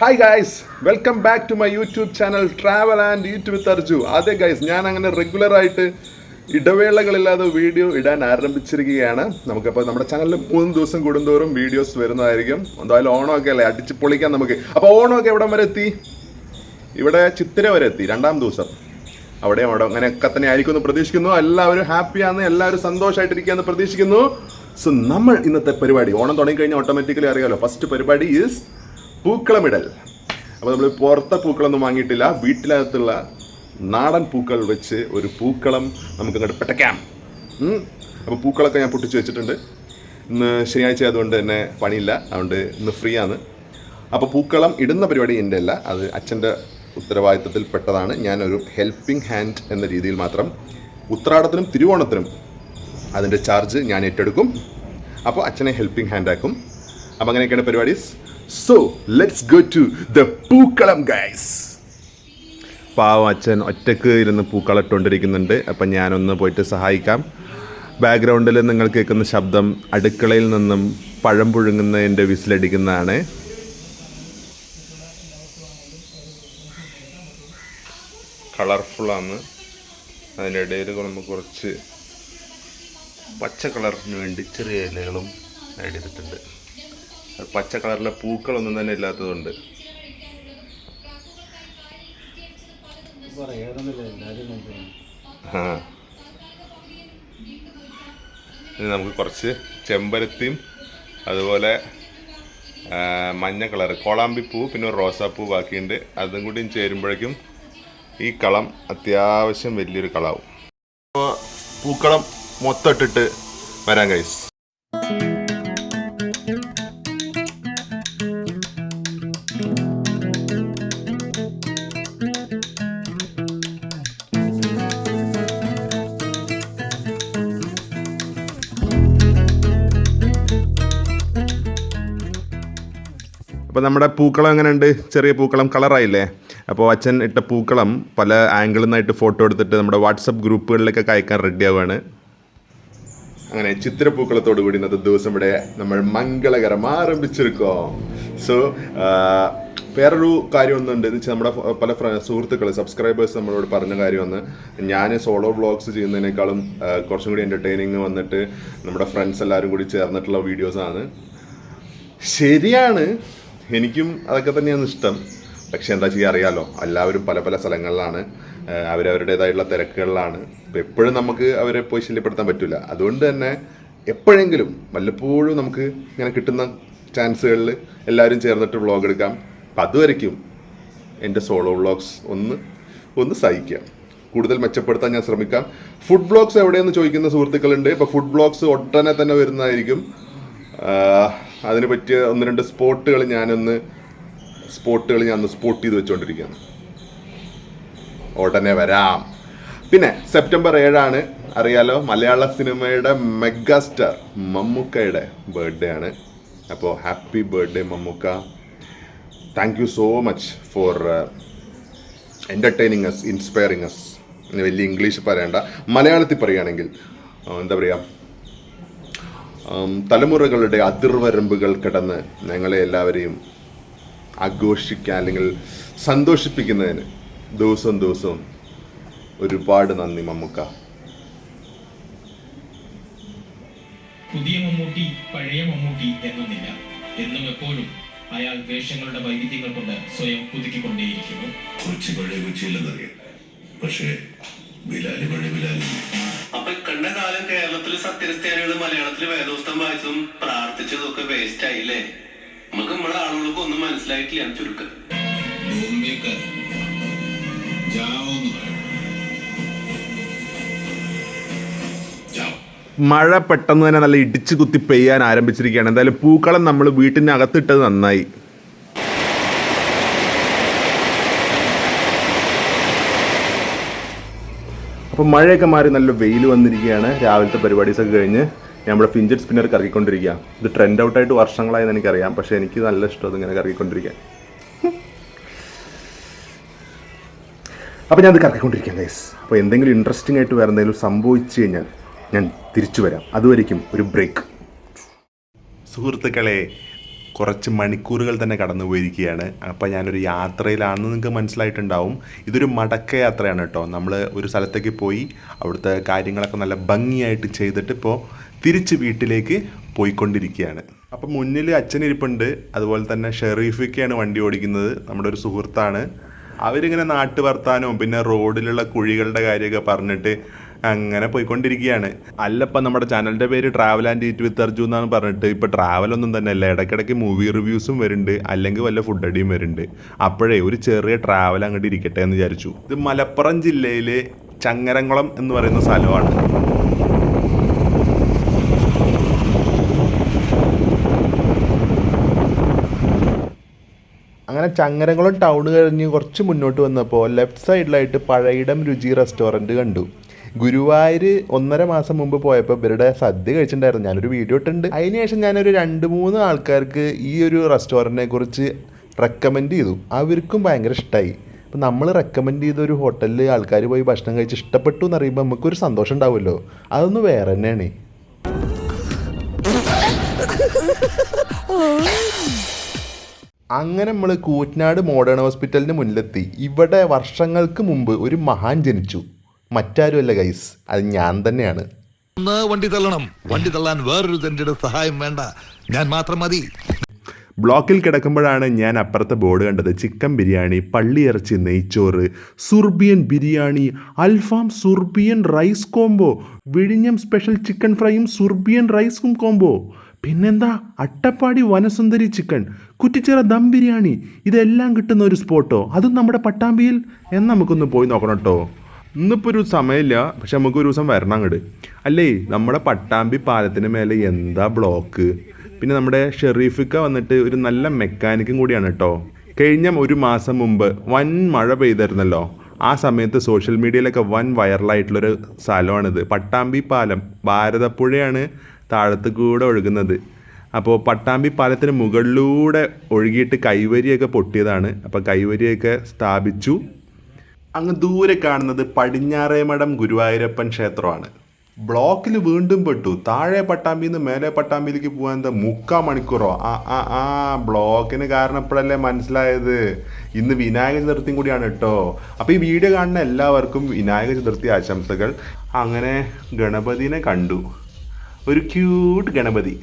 Hi guys welcome back to my YouTube channel travel and YouTube with Arju അതെ guys ഞാൻ അങ്ങനെ റെഗുലറായിട്ട് ഇടവേളകളില്ലാതെ video ഇടാൻ ആരംഭിച്ചിരിക്കുകയാണ്. നമുക്കപ്പോൾ നമ്മുടെ ചാനലിൽ മൂന്ന് ദിവസം കൂടുന്തോറും വീഡിയോസ് വരുന്നതായിരിക്കും. എന്തായാലും ഓണമൊക്കെ അല്ലേ? അടിച്ച് പൊളിക്കാം നമുക്ക്. അപ്പോൾ ഓണമൊക്കെ എവിടം വരെ എത്തി? ഇവിടെ ചിത്തിര വരെ എത്തി രണ്ടാം ദിവസം. അവിടെ അവിടെ അങ്ങനെയൊക്കെ തന്നെ ആയിരിക്കും എന്ന് പ്രതീക്ഷിക്കുന്നു. എല്ലാവരും ഹാപ്പിയാണെന്ന് എല്ലാവരും സന്തോഷമായിട്ടിരിക്കുകയെന്ന് പ്രതീക്ഷിക്കുന്നു. സോ നമ്മൾ ഇന്നത്തെ പരിപാടി ഓണം തുടങ്ങിക്കഴിഞ്ഞാൽ ഓട്ടോമാറ്റിക്കലി അറിയാമല്ലോ ഫസ്റ്റ് പരിപാടി ഈസ് പൂക്കളമിടൽ. അപ്പോൾ നമ്മൾ പുറത്തെ പൂക്കളൊന്നും വാങ്ങിയിട്ടില്ല. വീട്ടിനകത്തുള്ള നാടൻ പൂക്കൾ വെച്ച് ഒരു പൂക്കളം നമുക്ക് അങ്ങോട്ട് പെട്ടക്കാം അപ്പോൾ പൂക്കളൊക്കെ ഞാൻ പൊട്ടിച്ച് വെച്ചിട്ടുണ്ട്. ഇന്ന് ശനിയാഴ്ച ആയതുകൊണ്ട് തന്നെ പണിയില്ല. അതുകൊണ്ട് ഇന്ന് ഫ്രീ ആണ്. അപ്പോൾ പൂക്കളം ഇടുന്ന പരിപാടി എന്റെ അല്ല. അത് അച്ഛന്റെ ഉത്തരവാദിത്തത്തിൽ പെട്ടതാണ്. ഞാനൊരു ഹെൽപ്പിംഗ് ഹാൻഡ് എന്ന രീതിയിൽ മാത്രം ഉത്രാടത്തിനും തിരുവോണത്തിനും അതിന്റെ ചാർജ് ഞാൻ ഏറ്റെടുക്കും. അപ്പോൾ അച്ഛനെ ഹെൽപ്പിംഗ് ഹാൻഡാക്കും അപ്പോൾ അങ്ങനെയൊക്കെയാണ് പരിപാടീസ്. So let's go to the pookalam guys പാവം അച്ഛൻ ഒറ്റയ്ക്ക് ഇരുന്ന് പൂക്കളിട്ടുകൊണ്ടിരിക്കുന്നുണ്ട് അപ്പം ഞാനൊന്ന് പോയിട്ട് സഹായിക്കാം. ബാക്ക്ഗ്രൗണ്ടിൽ നിങ്ങൾ കേൾക്കുന്ന ശബ്ദം അടുക്കളയിൽ നിന്നും പഴം പുഴുങ്ങുന്നതിന്റെ വിസിലടിക്കുന്നതാണ്. കളർഫുള്ളാണ് അതിന്റെ ഇടയിൽ നമുക്ക് കുറച്ച് പച്ച കളറിന് വേണ്ടി ചെറിയ ഇലകളും അത് പച്ച കളറിലെ പൂക്കളൊന്നും തന്നെ ഇല്ലാത്തതുകൊണ്ട്. ആ. ഇനി നമുക്ക് കുറച്ച് ചെമ്പരത്തിയും അതുപോലെ മഞ്ഞ കളർ കോളാമ്പിപ്പൂ പിന്നെ ഒരു റോസാപ്പൂ ബാക്കിയുണ്ട്. അതും കൂടി ചേരുമ്പോഴേക്കും ഈ കളം അത്യാവശ്യം വലിയൊരു കളാവും. പൂക്കളം മൊത്തം ഇട്ടിട്ട് വരാൻ കഴിയും അപ്പോൾ നമ്മുടെ പൂക്കളം എങ്ങനെയുണ്ട്? ചെറിയ പൂക്കളം കളറായില്ലേ അപ്പോൾ അച്ഛൻ ഇട്ട പൂക്കളം പല ആംഗിളിൽ നിന്നായിട്ട് ഫോട്ടോ എടുത്തിട്ട് നമ്മുടെ വാട്സപ്പ് ഗ്രൂപ്പുകളിലേക്കൊക്കെ അയക്കാൻ റെഡി ആവുകയാണ് അങ്ങനെ ചിത്രപ്പൂക്കളത്തോടു കൂടി ഇന്നത്തെ ദിവസം ഇവിടെ നമ്മൾ മംഗളകരം ആരംഭിച്ചിരിക്കോ. സോ വേറൊരു കാര്യം ഒന്നുണ്ട്. എന്ന് വെച്ചാൽ നമ്മുടെ പല സുഹൃത്തുക്കൾ സബ്സ്ക്രൈബേഴ്സ് നമ്മളോട് പറഞ്ഞ കാര്യം ഒന്ന് ഞാൻ സോളോ വ്ളോഗ്സ് ചെയ്യുന്നതിനേക്കാളും കുറച്ചും കൂടി എന്റർടൈനിങ് വന്നിട്ട് നമ്മുടെ ഫ്രണ്ട്സ് എല്ലാവരും കൂടി ചേർന്നിട്ടുള്ള വീഡിയോസാണ് ശരിയാണ്. എനിക്കും അതൊക്കെ തന്നെയാണ് ഇഷ്ടം. പക്ഷെ എന്താ ചെയ്യുക അറിയാലോ? എല്ലാവരും പല പല സ്ഥലങ്ങളിലാണ്. അവരവരുടേതായിട്ടുള്ള തിരക്കുകളിലാണ്. ഇപ്പം എപ്പോഴും നമുക്ക് അവരെ പോയി ശല്യപ്പെടുത്താൻ പറ്റില്ല അതുകൊണ്ട് തന്നെ എപ്പോഴെങ്കിലും വല്ലപ്പോഴും നമുക്ക് ഇങ്ങനെ കിട്ടുന്ന ചാൻസുകളിൽ എല്ലാവരും ചേർന്നിട്ട് വ്ളോഗ് എടുക്കാം. അപ്പം അതുവരയ്ക്കും എന്റെ സോളോ വ്ളോഗ്സ് ഒന്ന് ഒന്ന് സഹിക്കാം. കൂടുതൽ മെച്ചപ്പെടുത്താൻ ഞാൻ ശ്രമിക്കാം. ഫുഡ് ബ്ലോഗ്സ് എവിടെയെന്ന് ചോദിക്കുന്ന സുഹൃത്തുക്കളുണ്ട്. ഇപ്പോൾ ഫുഡ് ബ്ലോഗ്സ് ഒട്ടനെ തന്നെ വരുന്നതായിരിക്കും. അതിന് പറ്റിയ ഒന്ന് രണ്ട് സ്പോട്ടുകൾ ഞാനൊന്ന് സ്പോട്ടുകൾ ഞാൻ ഒന്ന് സ്പോട്ട് ചെയ്ത് വെച്ചുകൊണ്ടിരിക്കുകയാണ് ഉടനെ വരാം. പിന്നെ സെപ്റ്റംബർ ഏഴാണ്. അറിയാലോ മലയാള സിനിമയുടെ മെഗാസ്റ്റാർ മമ്മൂക്കയുടെ ബർത്ത്ഡേ ആണ്. അപ്പോൾ happy birthday Mammukka. Thank you so much for entertaining us inspiring us വലിയ ഇംഗ്ലീഷ് പറയണ്ട. മലയാളത്തിൽ പറയുകയാണെങ്കിൽ എന്താ പറയുക തലമുറകളുടെ അതിർവരമ്പുകൾ കടന്ന് ഞങ്ങളെ എല്ലാവരെയും ആഘോഷിക്കാൻ അല്ലെങ്കിൽ സന്തോഷിപ്പിക്കുന്നതിന് ദിവസവും ദിവസവും ഒരുപാട് നന്ദി മമ്മൂക്ക. പുതിയ മമ്മൂട്ടി പഴയ മമ്മൂട്ടി എന്നൊന്നില്ല. എന്നും എപ്പോഴും അയാൾ വേഷങ്ങളുടെ വൈവിധ്യങ്ങൾ കൊണ്ട് സ്വയം പുതുക്കിക്കൊണ്ടേയിരിക്കുന്നു. കൊച്ചി പഴയ കൊച്ചിയില്ലെന്നറിയാം. പക്ഷേ ബിലാലി പഴയ ബിലാലില്ല അപ്പൊ കണ്ട കാലം കേരളത്തിലെ സത്യക്രിസ്ത്യാനികൾ മലയാളത്തിൽ വേദോസ്തം വായിച്ചതും പ്രാർത്ഥിച്ചതും ഒക്കെ വേസ്റ്റ് ആയില്ലേ? നമുക്ക് നമ്മളെ ആളുകൾക്ക് ഒന്നും മനസ്സിലായിട്ടില്ല എന്ന് ചുരുക്കം. മഴ പെട്ടെന്ന് തന്നെ നല്ല ഇടിച്ചു കുത്തി പെയ്യാൻ ആരംഭിച്ചിരിക്കുകയാണ്. എന്തായാലും പൂക്കളം നമ്മൾ വീട്ടിനകത്തിട്ടത് അകത്തിട്ടത് നന്നായി. അപ്പോൾ മഴയൊക്കെ മാറി നല്ല വെയിൽ വന്നിരിക്കുകയാണ്. രാവിലത്തെ പരിപാടീസൊക്കെ കഴിഞ്ഞ് നമ്മുടെ ഫിഞ്ചറ്റ് സ്പിന്നർ കറക്കിക്കൊണ്ടിരിക്കുക ഇത് ട്രെൻഡ് ഔട്ടായിട്ട് വർഷങ്ങളായെന്ന് എനിക്കറിയാം. പക്ഷേ എനിക്ക് നല്ല ഇഷ്ടം ഇങ്ങനെ കറക്കിക്കൊണ്ടിരിക്കാൻ അപ്പോൾ ഞാൻ അത് കറക്കിക്കൊണ്ടിരിക്കാം ഗൈസ് അപ്പോൾ എന്തെങ്കിലും ഇൻട്രസ്റ്റിംഗ് ആയിട്ട് വേറെ എന്തെങ്കിലും സംഭവിച്ചു കഴിഞ്ഞാൽ ഞാൻ തിരിച്ചു വരാം. അതുവരയ്ക്കും ഒരു ബ്രേക്ക് സുഹൃത്തുക്കളെ കുറച്ച് മണിക്കൂറുകൾ തന്നെ കടന്നു പോയിരിക്കുകയാണ് അപ്പോൾ ഞാനൊരു യാത്രയിലാണെന്ന് നിങ്ങൾക്ക് മനസ്സിലായിട്ടുണ്ടാവും. ഇതൊരു മടക്ക യാത്രയാണ് കേട്ടോ. നമ്മൾ ഒരു സ്ഥലത്തേക്ക് പോയി അവിടുത്തെ കാര്യങ്ങളൊക്കെ നല്ല ഭംഗിയായിട്ട് ചെയ്തിട്ട് ഇപ്പോൾ തിരിച്ച് വീട്ടിലേക്ക് പോയിക്കൊണ്ടിരിക്കുകയാണ്. അപ്പം മുന്നിൽ അച്ഛനിരിപ്പുണ്ട് അതുപോലെ തന്നെ ഷെറീഫിക്കാണ് വണ്ടി ഓടിക്കുന്നത്. നമ്മുടെ ഒരു സുഹൃത്താണ്. അവരിങ്ങനെ നാട്ടു വർത്താനവും പിന്നെ റോഡിലുള്ള കുഴികളുടെ കാര്യമൊക്കെ പറഞ്ഞിട്ട് അങ്ങനെ പോയിക്കൊണ്ടിരിക്കുകയാണ്. അല്ലപ്പം നമ്മുടെ ചാനലിന്റെ പേര് travel and eat with Arju എന്നാണ് പറഞ്ഞിട്ട് ഇപ്പോൾ ട്രാവലൊന്നും തന്നെ അല്ല ഇടയ്ക്കിടയ്ക്ക് മൂവി റിവ്യൂസും വരുന്നുണ്ട് അല്ലെങ്കിൽ വല്ല ഫുഡ് അടിയും വരുന്നുണ്ട്. അപ്പോഴേ ഒരു ചെറിയ ട്രാവൽ അങ്ങോട്ട് ഇരിക്കട്ടെ എന്ന് വിചാരിച്ചു. ഇത് മലപ്പുറം ജില്ലയിലെ ചങ്ങരംകുളം എന്ന് പറയുന്ന സ്ഥലമാണ്. അങ്ങനെ ചങ്ങരംകുളം ടൗൺ കഴിഞ്ഞ് കുറച്ച് മുന്നോട്ട് വന്നപ്പോൾ ലെഫ്റ്റ് സൈഡിലായിട്ട് പഴയിടം രുചി റെസ്റ്റോറന്റ് കണ്ടു. ഗുരുവായൂർ ഒന്നര മാസം മുമ്പ് പോയപ്പോൾ ഇവരുടെ സദ്യ കഴിച്ചിട്ടുണ്ടായിരുന്നു. ഞാനൊരു വീഡിയോ ഇട്ടിട്ടുണ്ട്. അതിനുശേഷം ഞാനൊരു രണ്ട് മൂന്ന് ആൾക്കാർക്ക് ഈ ഒരു റെസ്റ്റോറന്റിനെ കുറിച്ച് റെക്കമെൻഡ് ചെയ്തു. അവർക്കും ഭയങ്കര ഇഷ്ടമായി അപ്പം നമ്മൾ റെക്കമെൻഡ് ചെയ്ത ഒരു ഹോട്ടലിൽ ആൾക്കാർ പോയി ഭക്ഷണം കഴിച്ച് ഇഷ്ടപ്പെട്ടു എന്ന് അറിയുമ്പോൾ നമുക്കൊരു സന്തോഷം ഉണ്ടാവുമല്ലോ. അതൊന്ന് വേറെ തന്നെയാണ്. അങ്ങനെ നമ്മൾ കൂറ്റനാട് മോഡേൺ ഹോസ്പിറ്റലിന് മുന്നിലെത്തി. ഇവിടെ വർഷങ്ങൾക്ക് മുമ്പ് ഒരു മഹാൻ ജനിച്ചു. മറ്റാരുമല്ല ഗൈസ് അത് ഞാൻ തന്നെയാണ്. വണ്ടി തള്ളണം. വണ്ടി തള്ളാൻ വേറൊരു തന്റെ സഹായം വേണ്ട. ഞാൻ മാത്രം മതി. ബ്ലോക്കിൽ കിടക്കുമ്പോഴാണ് ഞാൻ അപ്പുറത്തെ ബോർഡ് കണ്ടത്. ചിക്കൻ ബിരിയാണി പള്ളിയിറച്ചി നെയ്ച്ചോറ് സുർബിയൻ ബിരിയാണി അൽഫാം സുർബിയൻ റൈസ് കോംബോ വിഴിഞ്ഞം സ്പെഷ്യൽ ചിക്കൻ ഫ്രൈയും സുർബിയൻ റൈസും കോംബോ. പിന്നെന്താ? അട്ടപ്പാടി വനസുന്ദരി ചിക്കൻ കുറ്റിച്ചിറ ദം ബിരിയാണി. ഇതെല്ലാം കിട്ടുന്ന ഒരു സ്പോട്ടോ. അതും നമ്മുടെ പട്ടാമ്പിയിൽ. എന്ന് നമുക്കൊന്ന് പോയി നോക്കണം കേട്ടോ ഇന്നിപ്പോൾ ഒരു സമയമില്ല പക്ഷെ നമുക്ക് ഒരു ദിവസം വരണം അങ്ങോട്ട് അല്ലേ നമ്മുടെ പട്ടാമ്പി പാലത്തിന് മേലെ എന്താ ബ്ലോക്ക് പിന്നെ നമ്മുടെ ഷെറീഫിക്ക വന്നിട്ട് ഒരു നല്ല മെക്കാനിക്കും കൂടിയാണ് കേട്ടോ കഴിഞ്ഞ ഒരു മാസം മുമ്പ് വൻ മഴ പെയ്തായിരുന്നല്ലോ. ആ സമയത്ത് സോഷ്യൽ മീഡിയയിലൊക്കെ വൻ വൈറലായിട്ടുള്ളൊരു സ്ഥലമാണിത്. പട്ടാമ്പി പാലം ഭാരതപ്പുഴയാണ് താഴത്ത് കൂടെ ഒഴുകുന്നത്. അപ്പോൾ പട്ടാമ്പി പാലത്തിന് മുകളിലൂടെ ഒഴുകിയിട്ട് കൈവരിയൊക്കെ പൊട്ടിയതാണ്. അപ്പോൾ കൈവരിയൊക്കെ സ്ഥാപിച്ചു. അങ്ങ് ദൂരെ കാണുന്നത് പടിഞ്ഞാറേമഠം ഗുരുവായൂരപ്പൻ ക്ഷേത്രമാണ്. ബ്ലോക്കിൽ വീണ്ടും പെട്ടു. താഴെ പട്ടാമ്പിന്ന് മേലെ പട്ടാമ്പിയിലേക്ക് പോകാൻ എന്താ മുക്കാ മണിക്കൂറോ? ആ ആ ആ ബ്ലോക്കിന് കാരണം ഇപ്പോഴല്ലേ മനസ്സിലായത്? ഇന്ന് വിനായക ചതുർത്ഥിയും കൂടിയാണ് കേട്ടോ. അപ്പോൾ ഈ വീഡിയോ കാണുന്ന എല്ലാവർക്കും വിനായക ചതുർത്ഥി ആശംസകൾ. അങ്ങനെ ഗണപതിനെ കണ്ടു. ഒരു ക്യൂട്ട് ഗണപതി.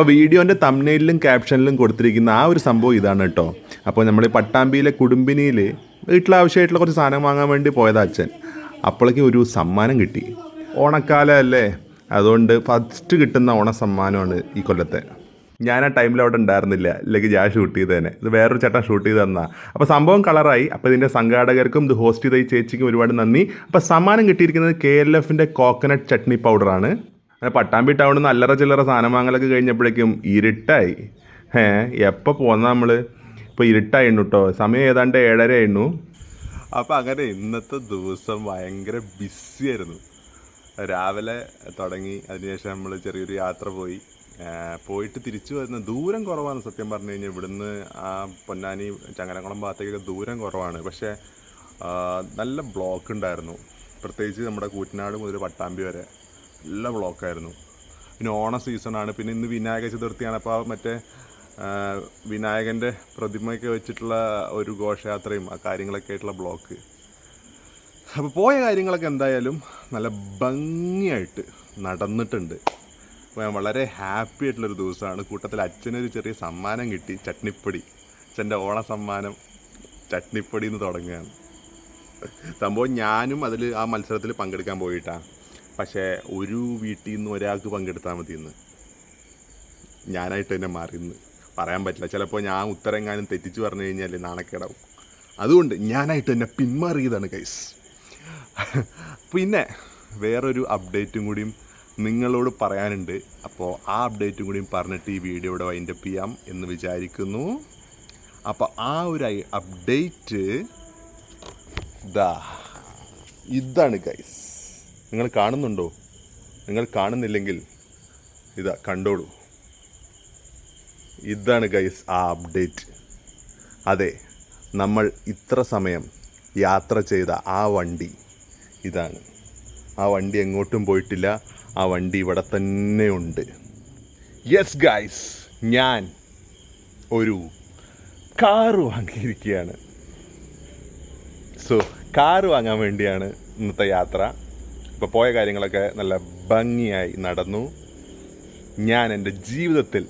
അപ്പോൾ വീഡിയോന്റെ തമ്നയിലും ക്യാപ്ഷനിലും കൊടുത്തിരിക്കുന്ന ആ ഒരു സംഭവം ഇതാണ് കേട്ടോ. അപ്പോൾ നമ്മൾ പട്ടാമ്പിയിലെ കുടുംബിനിയിൽ വീട്ടിലാവശ്യമായിട്ടുള്ള കുറച്ച് സാധനം വാങ്ങാൻ വേണ്ടി പോയതാ അച്ഛൻ. അപ്പോഴേക്കും ഒരു സമ്മാനം കിട്ടി. ഓണക്കാലമല്ലേ അതുകൊണ്ട് ഫസ്റ്റ് കിട്ടുന്ന ഓണ സമ്മാനമാണ് ഈ കൊല്ലത്തെ. ഞാൻ ആ ടൈമിൽ അവിടെ ഉണ്ടായിരുന്നില്ല. ഇല്ലെങ്കിൽ ഞാൻ ഷൂട്ട് ചെയ്തേനെ. ഇത് വേറൊരു ചേട്ടൻ ഷൂട്ട് ചെയ്ത് തന്നാ. അപ്പോൾ സംഭവം കളറായി അപ്പോൾ ഇതിന്റെ സംഘാടകർക്കും ഇത് ഹോസ്റ്റ് ചെയ്ത ഈ ചേച്ചിക്കും ഒരുപാട് നന്ദി. അപ്പോൾ സമ്മാനം കിട്ടിയിരിക്കുന്നത് കെ എൽ എഫിന്റെ കോക്കനട്ട് ചട്നി പൗഡറാണ് അങ്ങനെ പട്ടാമ്പി ടൗണിൽ നിന്ന് അല്ലറ ചില്ലറ സാധനം വാങ്ങലൊക്കെ കഴിഞ്ഞപ്പോഴേക്കും ഇരുട്ടായി. ഏ എപ്പോൾ പോന്ന നമ്മൾ ഇപ്പോൾ ഇരുട്ടായിരുന്നു കേട്ടോ സമയം ഏതാണ്ട് ഏഴര ആയിരുന്നു അപ്പോൾ അങ്ങനെ ഇന്നത്തെ ദിവസം ഭയങ്കര ബിസി ആയിരുന്നു. രാവിലെ തുടങ്ങി അതിനുശേഷം നമ്മൾ ചെറിയൊരു യാത്ര പോയി. പോയിട്ട് തിരിച്ചു വരുന്ന ദൂരം കുറവാണ് സത്യം പറഞ്ഞു കഴിഞ്ഞാൽ ഇവിടുന്ന് ആ പൊന്നാനി ചങ്ങനകുളം ഭാഗത്തേക്കൊക്കെ ദൂരം കുറവാണ്. പക്ഷേ നല്ല ബ്ലോക്ക് ഉണ്ടായിരുന്നു. പ്രത്യേകിച്ച് നമ്മുടെ കൂറ്റനാട് മുതൽ പട്ടാമ്പി വരെ. നല്ല ബ്ലോക്കായിരുന്നു. പിന്നെ ഓണ സീസണാണ്. പിന്നെ ഇന്ന് വിനായക ചതുർത്ഥിയാണ്. അപ്പോൾ മറ്റേ വിനായകന്റെ പ്രതിമയൊക്കെ വെച്ചിട്ടുള്ള ഒരു ഘോഷയാത്രയും ആ കാര്യങ്ങളൊക്കെ ആയിട്ടുള്ള ബ്ലോക്ക്. അപ്പോൾ പോയ കാര്യങ്ങളൊക്കെ എന്തായാലും നല്ല ഭംഗിയായിട്ട് നടന്നിട്ടുണ്ട്. അപ്പോൾ ഞാൻ വളരെ ഹാപ്പി ആയിട്ടുള്ളൊരു ദിവസമാണ്. കൂട്ടത്തിൽ അച്ഛനൊരു ചെറിയ സമ്മാനം കിട്ടി. ചട്നിപ്പൊടി. അച്ഛന്റെ ഓണ സമ്മാനം ചട്നിപ്പൊടി എന്ന് തുടങ്ങുകയാണ്. സംഭവം ഞാനും അതിൽ ആ മത്സരത്തിൽ പങ്കെടുക്കാൻ പോയിട്ടാണ് പക്ഷേ ഒരു വീട്ടിൽ നിന്ന് ഒരാൾക്ക് പങ്കെടുത്താൽ മതി ഇന്ന് ഞാനായിട്ട് തന്നെ മാറിയെന്ന് പറയാൻ പറ്റില്ല. ചിലപ്പോൾ ഞാൻ ഉത്തരങ്ങാനും തെറ്റിച്ച് പറഞ്ഞു കഴിഞ്ഞാൽ നാണക്കേടാവും. അതുകൊണ്ട് ഞാനായിട്ട് തന്നെ പിന്മാറിയതാണ് കൈസ് പിന്നെ വേറൊരു അപ്ഡേറ്റും കൂടിയും നിങ്ങളോട് പറയാനുണ്ട്. അപ്പോൾ ആ അപ്ഡേറ്റും കൂടിയും പറഞ്ഞിട്ട് ഈ വീഡിയോ ഇവിടെ വൈൻഡപ്പ് ചെയ്യാം എന്ന് വിചാരിക്കുന്നു. അപ്പോൾ ആ ഒരു അപ്ഡേറ്റ് ദാ ഇതാണ് ഗൈസ് നിങ്ങൾ കാണുന്നുണ്ടോ? നിങ്ങൾ കാണുന്നില്ലെങ്കിൽ ഇതാ കണ്ടോളൂ. ഇതാണ് ഗൈസ് ആ അപ്ഡേറ്റ് അതെ നമ്മൾ ഇത്ര സമയം യാത്ര ചെയ്ത ആ വണ്ടി ഇതാണ്. ആ വണ്ടി എങ്ങോട്ടും പോയിട്ടില്ല. ആ വണ്ടി ഇവിടെ തന്നെ ഉണ്ട്. യെസ് ഗൈസ് ഞാൻ ഒരു കാർ വാങ്ങിയിരിക്കുകയാണ്. സോ കാർ വാങ്ങാൻ വേണ്ടിയാണ് ഇന്നത്തെ യാത്ര. ഇപ്പോൾ പോയ കാര്യങ്ങളൊക്കെ നല്ല ഭംഗിയായി നടന്നു. ഞാൻ എന്റെ ജീവിതത്തിൽ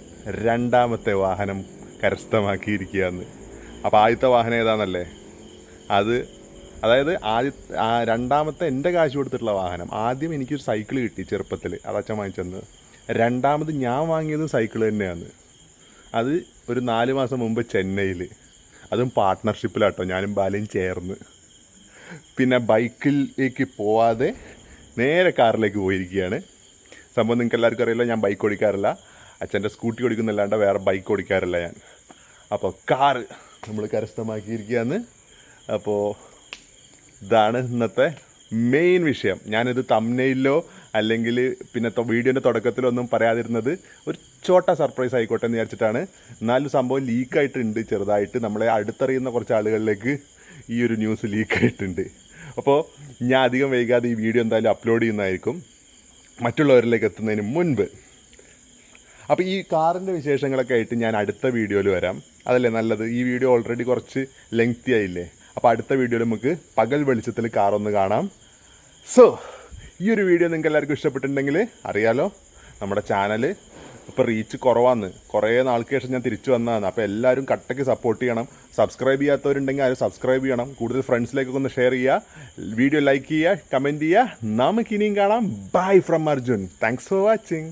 രണ്ടാമത്തെ വാഹനം കരസ്ഥമാക്കിയിരിക്കുകയാണ്. അപ്പോൾ ആദ്യത്തെ വാഹനം ഏതാണെന്നല്ലേ അത് അതായത് ആദ്യ രണ്ടാമത്തെ എന്റെ കാശ് കൊടുത്തിട്ടുള്ള വാഹനം. ആദ്യം എനിക്കൊരു സൈക്കിൾ കിട്ടി ചെറുപ്പത്തിൽ അച്ഛൻ വാങ്ങിച്ചെന്ന് രണ്ടാമത് ഞാൻ വാങ്ങിയത് സൈക്കിൾ തന്നെയാണ്. അത് ഒരു നാല് മാസം മുമ്പ് ചെന്നൈയിൽ അതും പാർട്ട്ണർഷിപ്പിലാട്ടോ ഞാനും ബാലയും ചേർന്ന്. പിന്നെ ബൈക്കിലേക്ക് പോവാതെ നേരെ കാറിലേക്ക് പോയിരിക്കുകയാണ്. സംഭവം നിങ്ങൾക്ക് എല്ലാവർക്കും അറിയില്ല ഞാൻ ബൈക്ക് ഓടിക്കാറില്ല. അച്ഛന്റെ സ്കൂട്ടി ഓടിക്കുന്നല്ലാണ്ട് വേറെ ബൈക്ക് ഓടിക്കാറില്ല ഞാൻ. അപ്പോൾ കാറ് നമ്മൾ കരസ്ഥമാക്കിയിരിക്കുകയാണ്. അപ്പോൾ ഇതാണ് ഇന്നത്തെ മെയിൻ വിഷയം. ഞാനിത് തമ്നയിലോ അല്ലെങ്കിൽ പിന്നെ വീഡിയോന്റെ തുടക്കത്തിലോ ഒന്നും പറയാതിരുന്നത് ഒരു ചോട്ട സർപ്രൈസ് ആയിക്കോട്ടെ എന്ന് വിചാരിച്ചിട്ടാണ്. എന്നാലും സംഭവം ലീക്കായിട്ടുണ്ട് ചെറുതായിട്ട്. നമ്മളെ അടുത്തറിയുന്ന കുറച്ച് ആളുകളിലേക്ക് ഈ ഒരു ന്യൂസ് ലീക്കായിട്ടുണ്ട് അപ്പോൾ ഞാൻ അധികം വൈകാതെ ഈ വീഡിയോ എന്തായാലും അപ്ലോഡ് ചെയ്യുന്നതായിരിക്കും. മറ്റുള്ളവരിലേക്ക് എത്തുന്നതിന് മുൻപ്. അപ്പോൾ ഈ കാറിന്റെ വിശേഷങ്ങളൊക്കെ ആയിട്ട് ഞാൻ അടുത്ത വീഡിയോയിൽ വരാം. അതല്ലേ നല്ലത്? ഈ വീഡിയോ ഓൾറെഡി കുറച്ച് ലെങ്തി ആയില്ലേ? അപ്പോൾ അടുത്ത വീഡിയോയിൽ നമുക്ക് പകൽ വെളിച്ചത്തിൽ കാറൊന്ന് കാണാം. സോ ഈ ഒരു വീഡിയോ നിങ്ങൾക്ക് എല്ലാവർക്കും ഇഷ്ടപ്പെട്ടിട്ടുണ്ടെങ്കിൽ അറിയാലോ. നമ്മുടെ ചാനൽ ഇപ്പോൾ റീച്ച് കുറവാന്ന്. കുറേ നാൾക്ക് ശേഷം ഞാൻ തിരിച്ചു വന്നതാണ്. അപ്പോൾ എല്ലാവരും കട്ടയ്ക്ക് സപ്പോർട്ട് ചെയ്യണം. സബ്സ്ക്രൈബ് ചെയ്യാത്തവരുണ്ടെങ്കിൽ ആരും സബ്സ്ക്രൈബ് ചെയ്യണം. കൂടുതൽ ഫ്രണ്ട്സിലേക്കൊക്കെ ഒന്ന് ഷെയർ ചെയ്യുക വീഡിയോ ലൈക്ക് ചെയ്യുക കമന്റ് ചെയ്യുക നമുക്ക് ഇനിയും കാണാം. Bye from Arjun. Thanks for watching